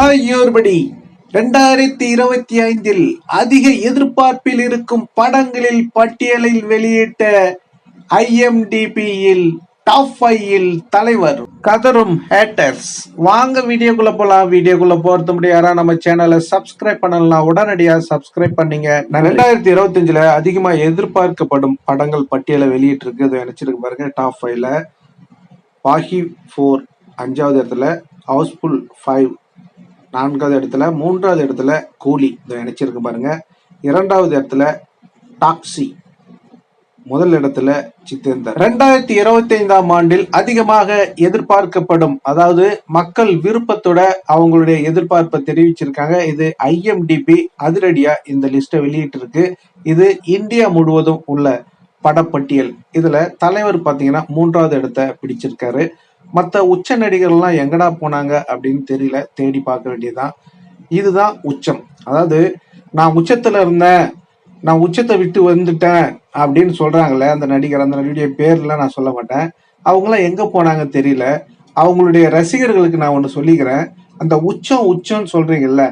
ஆகியோர்படி இரண்டாயிரத்தி இருபத்தி ஐந்தில் அதிக எதிர்பார்ப்பில் இருக்கும் படங்களில் பட்டியலில் வெளியிட்ட ஐஎம்டிபியில் டாப் ஃபைவில் தலைவர் கதரும் ஹேட்டர்ஸ் வாங்க வீடியோக்குள்ள போலாம். வீடியோக்குள்ள போறது முடியாரா நம்ம சேனலை சப்ஸ்கிரைப் பண்ணலாம். உடனடியா சப்ஸ்கிரைப் பண்ணீங்க. நான் ரெண்டாயிரத்தி இருபத்தஞ்சுல அதிகமா எதிர்பார்க்கப்படும் படங்கள் பட்டியலை வெளியிட்டு இருக்கு அதை நினைச்சிருக்கு பாருங்க. டாப் ஃபைவ்ல பாஹி ஃபோர் அஞ்சாவது இடத்துல ஹவுஸ்ஃபுல் ஃபைவ் நான்காவது இடத்துல மூன்றாவது இடத்துல கூலி. இதை நினைச்சிருக்கு பாருங்க. இரண்டாவது இடத்துல டாக்ஸி. முதல் இடத்துல சித்தேந்தர். ரெண்டாயிரத்தி இருபத்தி ஐந்தாம் ஆண்டில் அதிகமாக எதிர்பார்க்கப்படும் அதாவது மக்கள் விருப்பத்தோட அவங்களுடைய எதிர்பார்ப்பை தெரிவிச்சிருக்காங்க. இது ஐஎம்டிபி அதிரடியா இந்த லிஸ்ட்டை வெளியிட்டிருக்கு. இது இந்தியா முழுவதும் உள்ள படப்பட்டியல். இதுல தலைவர் பாத்தீங்கன்னா மூன்றாவது இடத்த பிடிச்சிருக்காரு. மற்ற உச்ச நடிகர்கள்லாம் எங்கடா போனாங்க அப்படின்னு தெரியல தேடி பார்க்க வேண்டியதுதான். இதுதான் உச்சம். அதாவது நான் உச்சத்தில் இருந்தேன் நான் உச்சத்தை விட்டு வந்துட்டேன் அப்படின்னு சொல்கிறாங்களே அந்த நடிகர் அந்த நடிகைய பேர்லாம் நான் சொல்ல மாட்டேன். அவங்களாம் எங்கே போனாங்க தெரியல. அவங்களுடைய ரசிகர்களுக்கு நான் ஒன்று சொல்லிக்கிறேன். அந்த உச்சம் உச்சம்னு சொல்கிறீங்கல்ல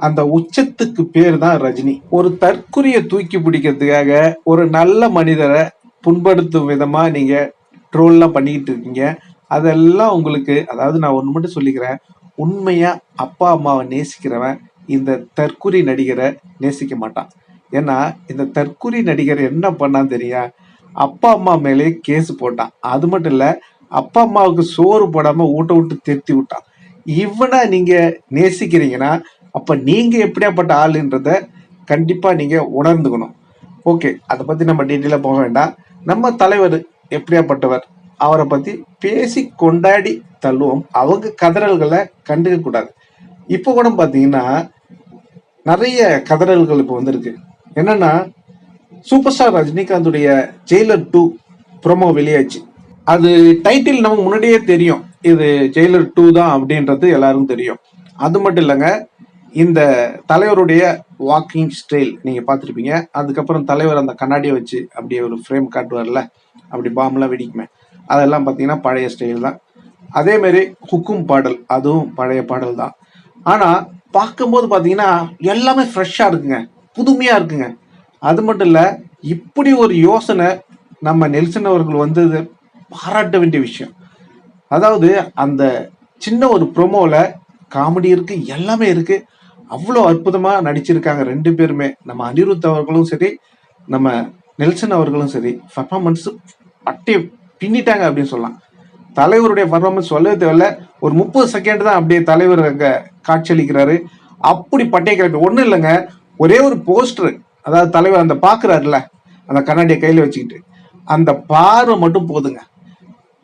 அந்த உச்சத்துக்கு பேர் தான் ரஜினி. ஒரு தற்குறியை தூக்கி பிடிக்கிறதுக்காக ஒரு நல்ல மனிதரை புண்படுத்தும் விதமாக நீங்கள் ட்ரோல்லாம் பண்ணிக்கிட்டு இருக்கீங்க. அதெல்லாம் உங்களுக்கு அதாவது நான் ஒன்று மட்டும் சொல்லிக்கிறேன். உண்மையா அப்பா அம்மாவை நேசிக்கிறவன் இந்த தற்குறி நடிகரை நேசிக்க மாட்டான். ஏன்னா இந்த தற்குறி நடிகர் என்ன பண்ணான்னு தெரியா அப்பா அம்மா மேலே கேஸ் போட்டான். அது மட்டும் இல்லை அப்பா அம்மாவுக்கு சோறு போடாம ஊட்ட விட்டு திருத்தி விட்டான். இவனை நீங்க நேசிக்கிறீங்கன்னா அப்ப நீங்க எப்படியாப்பட்ட ஆளுன்றத கண்டிப்பா நீங்க உணர்ந்துக்கணும். ஓகே அதை பத்தி நம்ம டீட்டெயிலாக போக வேண்டாம். நம்ம தலைவர் எப்படியாப்பட்டவர்? அவரை பத்தி பேசி கொண்டாடி தள்ளுவோம். அவங்க கதறல்களை கண்டுக்க கூடாது. இப்போ கூட பாத்தீங்கன்னா நிறைய கதறல்கள் இப்போ வந்திருக்கு. என்னன்னா சூப்பர் ஸ்டார் ரஜினிகாந்துடைய ஜெயிலர் டூ ப்ரோமோ வெளியாச்சு. அது டைட்டில் நமக்கு முன்னாடியே தெரியும். இது ஜெயிலர் டூ தான் அப்படின்றது எல்லாரும் தெரியும். அது மட்டும் இல்லைங்க இந்த தலைவருடைய வாக்கிங் ஸ்டைல் நீங்க பார்த்துருப்பீங்க. அதுக்கப்புறம் தலைவர் அந்த கண்ணாடியை வச்சு அப்படியே ஒரு ஃப்ரேம் காட்டுவார்ல. அப்படி பாம்பெல்லாம் வெடிக்குமே. அதெல்லாம் பார்த்தீங்கன்னா பழைய ஸ்டைல் தான். அதேமாரி ஹுக்கும் பாடல் அதுவும் பழைய பாடல் தான். ஆனால் பார்க்கும்போது பார்த்தீங்கன்னா எல்லாமே ஃப்ரெஷ்ஷாக இருக்குங்க புதுமையாக இருக்குங்க. அது மட்டும் இல்லை இப்படி ஒரு யோசனை நம்ம நெல்சன் அவர்கள் வந்தது பாராட்ட வேண்டிய விஷயம். அதாவது அந்த சின்ன ஒரு ப்ரோமோவில் காமெடி இருக்குது எல்லாமே இருக்குது அவ்வளோ அற்புதமாக நடிச்சிருக்காங்க ரெண்டு பேருமே. நம்ம அனிருத் அவர்களும் சரி நம்ம நெல்சன் அவர்களும் சரி பர்ஃபார்மன்ஸ் பட்டையை பின்னிட்டாங்க அப்படின்னு சொல்லலாம். தலைவருடைய பர்ஃபார்மன்ஸ் சொல்லவே தேவையில்ல. ஒரு முப்பது செகண்ட் தான் அப்படியே தலைவர் அங்கே காட்சியளிக்கிறாரு. அப்படி பட்டையை கிளப்பி. ஒன்றும் இல்லைங்க. ஒரே ஒரு போஸ்டர் அதாவது தலைவர் அந்த பார்க்குறாருல அந்த கண்ணாடியை கையில் வச்சுக்கிட்டு. அந்த பார்வை மட்டும் போதுங்க.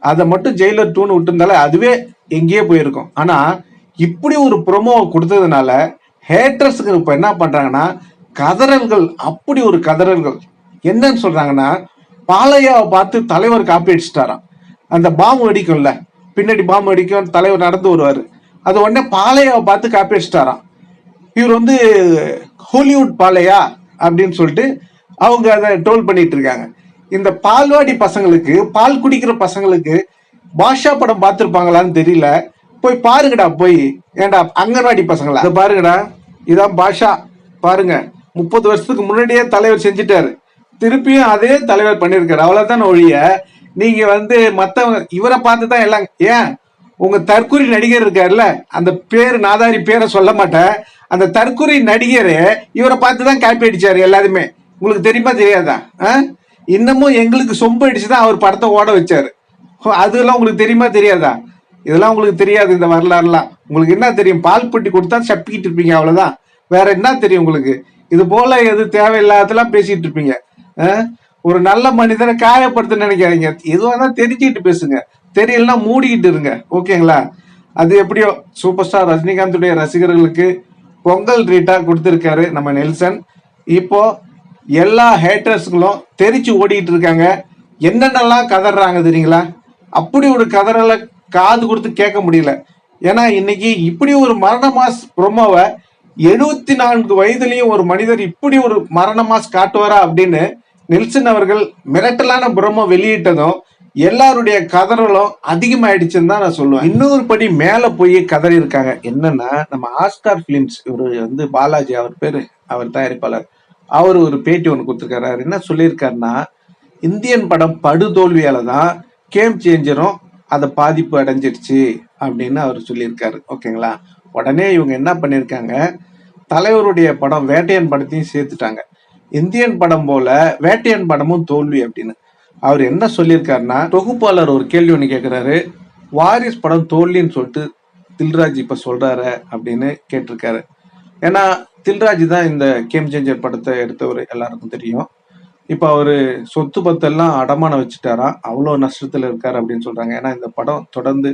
அதை மட்டும் ஜெயிலர் டூன்னு விட்டுருந்தாலே அதுவே எங்கேயே போயிருக்கும். ஆனால் இப்படி ஒரு ப்ரொமோவை கொடுத்ததுனால ஹேட்டர்ஸுக்கு இப்போ என்ன பண்ணுறாங்கன்னா கதறல்கள் அப்படி ஒரு கதறல்கள். என்னன்னு சொல்கிறாங்கன்னா பாலையாவை பார்த்து தலைவர் காப்பி அடிச்சிட்டாராம். அந்த பாம்பு வெடிக்கும்ல பின்னாடி பாம்பு வெடிக்கும் தலைவர் நடந்து வருவாரு. அது உடனே பாலையாவை பார்த்து காப்பி அடிச்சிட்டாராம். இவர் வந்து ஹாலிவுட் பாலையா? அப்படின்னு சொல்லிட்டு அவங்க அதை ட்ரோல் பண்ணிட்டு இருக்காங்க. இந்த பால்வாடி பசங்களுக்கு பால் குடிக்கிற பசங்களுக்கு பாஷா படம் பார்த்துருப்பாங்களான்னு தெரியல. போய் பாருங்கடா போய். ஏன்டா அங்கன்வாடி பசங்களா? அதை பாருங்கடா. இதான் பாஷா. பாருங்க. முப்பது வருஷத்துக்கு முன்னாடியே தலைவர் செஞ்சுட்டாரு. திருப்பியும் அதே தலைவர் பண்ணியிருக்காரு. அவ்வளவுதான் ஒழிய நீங்க வந்து மத்தவங்க இவரை பார்த்து தான் எல்லாம் ஏன்? உங்க தற்கொலை நடிகர் இருக்காருல்ல அந்த பேர் நாதாரி பேரை சொல்ல மாட்டேன். அந்த தற்கொலை நடிகர் இவரை பார்த்து தான் காப்பி அடிச்சாரு எல்லாருமே. உங்களுக்கு தெரியுமா தெரியாதா? ஆ? இன்னமும் எங்களுக்கு சொம்பு அடிச்சு தான் அவர் படத்தை ஓட வச்சாரு. ஹோ, அதெல்லாம் உங்களுக்கு தெரியுமா தெரியாதா? இதெல்லாம் உங்களுக்கு தெரியாது இந்த வரலாறுலாம். உங்களுக்கு என்ன தெரியும்? பால் பெட்டி கொடுத்தா சப்பிக்கிட்டு இருப்பீங்க அவ்வளவுதான். வேற என்ன தெரியும் உங்களுக்கு? இது போல எது தேவையில்லாதெல்லாம் பேசிட்டு இருப்பீங்க. ஒரு நல்ல மனிதனை காயப்படுத்த நினைக்காதீங்க. எதுவாக தான் தெரிஞ்சுக்கிட்டு பேசுங்க. தெரியலன்னா மூடிக்கிட்டு இருங்க. ஓகேங்களா? அது எப்படியோ சூப்பர் ஸ்டார் ரஜினிகாந்துடைய ரசிகர்களுக்கு பொங்கல் ட்ரீட்டா கொடுத்துருக்காரு நம்ம நெல்சன். இப்போ எல்லா ஹேட்டர்ஸுங்களும் தெரிச்சு ஓடிட்டு இருக்காங்க. என்னென்னலாம் கதறாங்க தெரியுங்களா? அப்படி ஒரு கதறலை காது கொடுத்து கேட்க முடியல. ஏன்னா இன்னைக்கு இப்படி ஒரு மரண மாஸ் ப்ரொமோவை எழுபத்தி நான்கு வயதுலேயும் ஒரு மனிதர் இப்படி ஒரு மரண மாஸ் காட்டுவாரா அப்படின்னு நெல்சன் அவர்கள் மிரட்டலான புறமோ வெளியிட்டதும் எல்லாருடைய கதறலும் அதிகமாயிடுச்சுன்னு தான் நான் சொல்லுவேன். இன்னொரு படி மேல போய் கதறி இருக்காங்க என்னன்னா நம்ம ஆஸ்கார் பிலிம்ஸ் இவரு வந்து பாலாஜி அவர் பேரு அவர் தயாரிப்பாளர். அவர் ஒரு பேட்டி ஒன்று கொடுத்துருக்காரு. என்ன சொல்லியிருக்காருன்னா இந்தியன் படம் படுதோல்வியால தான் கேம் சேஞ்சரும் அதை பாதிப்பு அடைஞ்சிருச்சு அப்படின்னு அவர் சொல்லியிருக்காரு. ஓகேங்களா? உடனே இவங்க என்ன பண்ணியிருக்காங்க? தலைவருடைய படம் வேட்டையன் படத்தையும் சேர்த்துட்டாங்க. இந்தியன் படம் போல வேட்டையன் படமும் தோல்வி அப்படின்னு. அவர் என்ன சொல்லியிருக்காருன்னா தொகுப்பாளர் ஒரு கேள்வி ஒன்று கேட்குறாரு வாரிஸ் படம் தோல்வின்னு சொல்லிட்டு தில்ராஜ் இப்போ சொல்கிறாரு அப்படின்னு கேட்டிருக்காரு. ஏன்னா தில்ராஜ் தான் இந்த கேம் சேஞ்சர் படத்தை எடுத்தவர் எல்லாருக்கும் தெரியும். இப்போ அவர் சொத்து பத்தெல்லாம் அடமானம் வச்சுட்டாராம் அவ்வளோ நஷ்டத்தில் இருக்கார் அப்படின்னு சொல்கிறாங்க ஏன்னா இந்த படம் தொடர்ந்து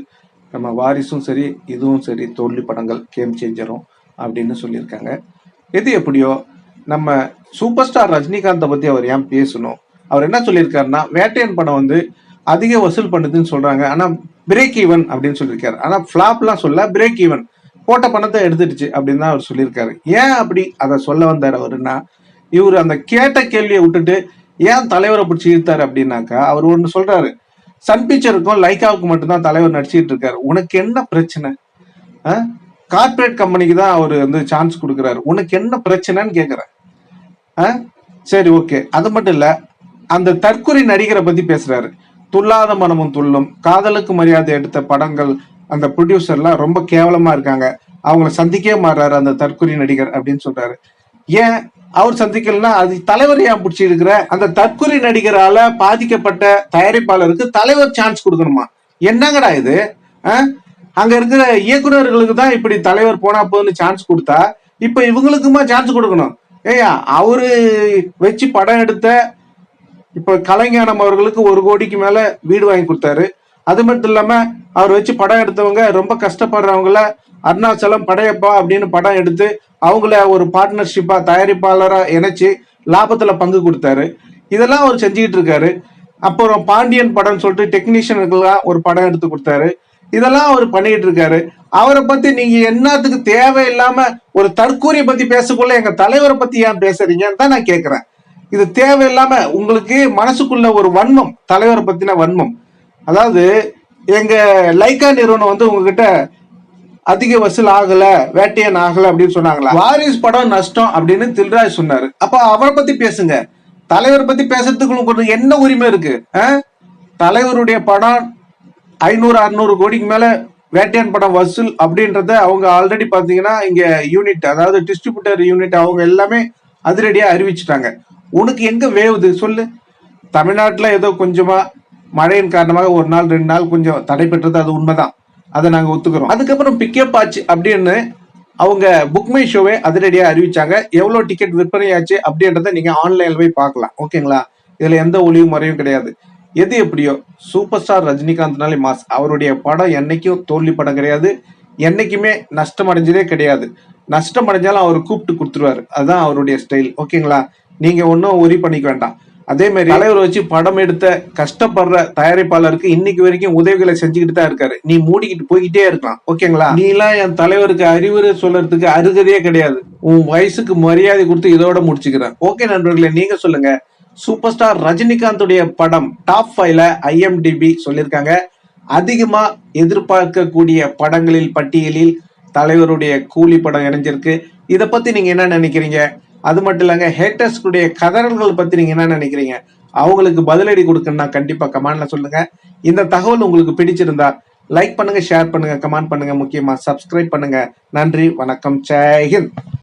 நம்ம வாரிசும் சரி இதுவும் சரி தோல்வி படங்கள் கேம் சேஞ்சரும் அப்படின்னு சொல்லியிருக்காங்க. எது எப்படியோ நம்ம சூப்பர் ஸ்டார் ரஜினிகாந்தை பத்தி அவர் ஏன் பேசணும்? அவர் என்ன சொல்லியிருக்காருன்னா வேட்டையன் படம் வந்து அதிக வசூல் பண்ணுதுன்னு சொல்றாங்க. ஆனா பிரேக் ஈவன் அப்படின்னு சொல்லியிருக்காரு. ஆனா ஃபிளாப்லாம் சொல்ல பிரேக் ஈவன் போட்ட பணத்தை எடுத்துடுச்சு அப்படின்னு தான் அவர் சொல்லியிருக்காரு. ஏன் அப்படி அதை சொல்ல வந்தார் அவருன்னா இவர் அந்த கேட்ட கேள்வியை விட்டுட்டு ஏன் தலைவரை பிடிச்சி இழுத்தாரு அப்படின்னாக்கா அவர் ஒன்று சொல்றாரு. சன் பிக்சருக்கும் லைக்காவுக்கும் மட்டும்தான் தலைவர் நடிச்சிட்டு இருக்காரு. உனக்கு என்ன பிரச்சனை? கார்பரேட் கம்பெனிக்கு தான் அவர் வந்து சான்ஸ் கொடுக்குறாரு. உனக்கு என்ன பிரச்சனைன்னு கேட்குறேன் சரி ஓகே அது மட்டும் இல்லை அந்த தற்கொலை நடிகரை பற்றி பேசுகிறாரு துல்லாத மனமும் துள்ளும் காதலுக்கு மரியாதை எடுத்த படங்கள் அந்த ப்ரொடியூசர்லாம் ரொம்ப கேவலமாக இருக்காங்க. அவங்கள சந்திக்கவே மாறுறாரு அந்த தற்கொலை நடிகர் அப்படின்னு சொல்கிறாரு ஏன் அவர் சந்திக்கலன்னா அது தலைவர் ஏன் பிடிச்சி இருக்கிற அந்த தற்கொலை நடிகரால பாதிக்கப்பட்ட தயாரிப்பாளருக்கு தலைவர் சான்ஸ் கொடுக்கணுமா? என்னங்கடா இது? அங்க இருக்கிற இயக்குனர்களுக்கு தான் இப்படி தலைவர் போனா போதுன்னு சான்ஸ் கொடுத்தா இப்ப இவங்களுக்குமா சான்ஸ் கொடுக்கணும். ஏய்யா அவரு வச்சு படம் எடுத்த இப்ப கலைஞானம் அவர்களுக்கு ஒரு கோடிக்கு மேல வீடு வாங்கி கொடுத்தாரு. அது மட்டும் இல்லாம அவர் வச்சு படம் எடுத்தவங்க ரொம்ப கஷ்டப்படுறவங்கள அருணாச்சலம் படையப்பா அப்படின்னு படம் எடுத்து அவங்கள ஒரு பார்ட்னர்ஷிப்பா தயாரிப்பாளரா இணைச்சு லாபத்துல பங்கு கொடுத்தாரு. இதெல்லாம் அவர் செஞ்சுக்கிட்டு இருக்காரு. அப்புறம் பாண்டியன் படம் சொல்லிட்டு டெக்னீஷியனுக்கெல்லாம் ஒரு படம் எடுத்து கொடுத்தாரு. இதெல்லாம் அவர் பண்ணிட்டு இருக்காரு. அவரை பத்தி நீங்க என்னத்துக்கு தேவையில்லாம ஒரு தற்கூரிய பத்தி பேசக்குள்ள எங்க தலைவரை பத்தி ஏன் பேசுறீங்கன்னு தான் நான் கேக்குறேன். இது தேவையில்லாம உங்களுக்கு மனசுக்குள்ள ஒரு வன்மம் தலைவரை பத்தின வன்மம். அதாவது எங்க லைக்கா நிறுவனம் வந்து உங்ககிட்ட அதிக வசூல் ஆகல வேட்டையன் ஆகல அப்படின்னு சொன்னாங்களா? வாரிஸ் படம் நஷ்டம் அப்படின்னு தில்ராஜ் சொன்னாரு. அப்ப அவரை பத்தி பேசுங்க. தலைவரை பத்தி பேசுறதுக்கு உங்களுக்கு என்ன உரிமை இருக்கு? ஆ? தலைவருடைய படம் ஐநூறு அறுநூறு கோடிக்கு மேல வேட்டையன் படம் வசூல் அப்படின்றத அவங்க ஆல்ரெடி பாத்தீங்கன்னா இங்க யூனிட் அதாவது டிஸ்ட்ரிபியூட்டர் யூனிட் அவங்க எல்லாமே அதிரடியா அறிவிச்சிட்டாங்க. உனக்கு எங்க வேவுது? சொல்லு. தமிழ்நாட்டுல ஏதோ கொஞ்சமா மழையின் காரணமாக ஒரு நாள் ரெண்டு நாள் கொஞ்சம் தடைபெற்றது அது உண்மைதான். அதை நாங்க ஒத்துக்கிறோம். அதுக்கப்புறம் பிக்கப் ஆச்சு அப்படின்னு அவங்க புக்மை ஷோவே அதிரடியா அறிவிச்சாங்க. எவ்வளவு டிக்கெட் விற்பனையாச்சு அப்படின்றத நீங்க ஆன்லைன்ல போய் பார்க்கலாம். ஓகேங்களா இதுல எந்த ஒளிவு முறையும் கிடையாது. எது எப்படியோ சூப்பர் ஸ்டார் ரஜினிகாந்த்னாலே மாஸ். அவருடைய படம் என்னைக்கும் தோல்வி படம் கிடையாது. என்னைக்குமே நஷ்டம் அடைஞ்சதே கிடையாது. நஷ்டம் அடைஞ்சாலும் அவர் கூப்பிட்டு கொடுத்துருவாரு. அதுதான் அவருடைய ஸ்டைல் ஓகேங்களா நீங்க ஒன்றும் ஒரி பண்ணிக்க வேண்டாம். அதே மாதிரி தலைவர் வச்சு படம் எடுத்த கஷ்டப்படுற தயாரிப்பாளருக்கு இன்னைக்கு வரைக்கும் உதவிகளை செஞ்சுக்கிட்டு தான் இருக்காரு. நீ மூடிக்கிட்டு போய்கிட்டே இருக்கலாம். ஓகேங்களா நீ எல்லாம் என் தலைவருக்கு அறிவுரை சொல்றதுக்கு அருகதையே கிடையாது. உன் வயசுக்கு மரியாதை கொடுத்து இதோட முடிச்சுக்கிறேன். ஓகே நண்பர்களே நீங்க சொல்லுங்க. சூப்பர் ஸ்டார் ரஜினிகாந்துடைய படம் டாப் ஃபைவ்ல ஐஎம்டிபி சொல்லியிருக்காங்க. அதிகமா எதிர்பார்க்கக்கூடிய படங்களில் பட்டியலில் தலைவருடைய கூலி படம் இணைஞ்சிருக்கு. இதை பத்தி நீங்க என்ன நினைக்கிறீங்க? அது மட்டும் இல்லைங்க ஹேட்டர்ஸ்களுடைய கதறல்கள் பத்தி நீங்க என்ன நினைக்கிறீங்க? அவங்களுக்கு பதிலடி கொடுக்கணும்னா கண்டிப்பா கமெண்ட்ல சொல்லுங்க. இந்த தகவல் உங்களுக்கு பிடிச்சிருந்தா லைக் பண்ணுங்க ஷேர் பண்ணுங்க கமெண்ட் பண்ணுங்க. முக்கியமா சப்ஸ்கிரைப் பண்ணுங்க. நன்றி வணக்கம் ஜெய்ஹிந்த்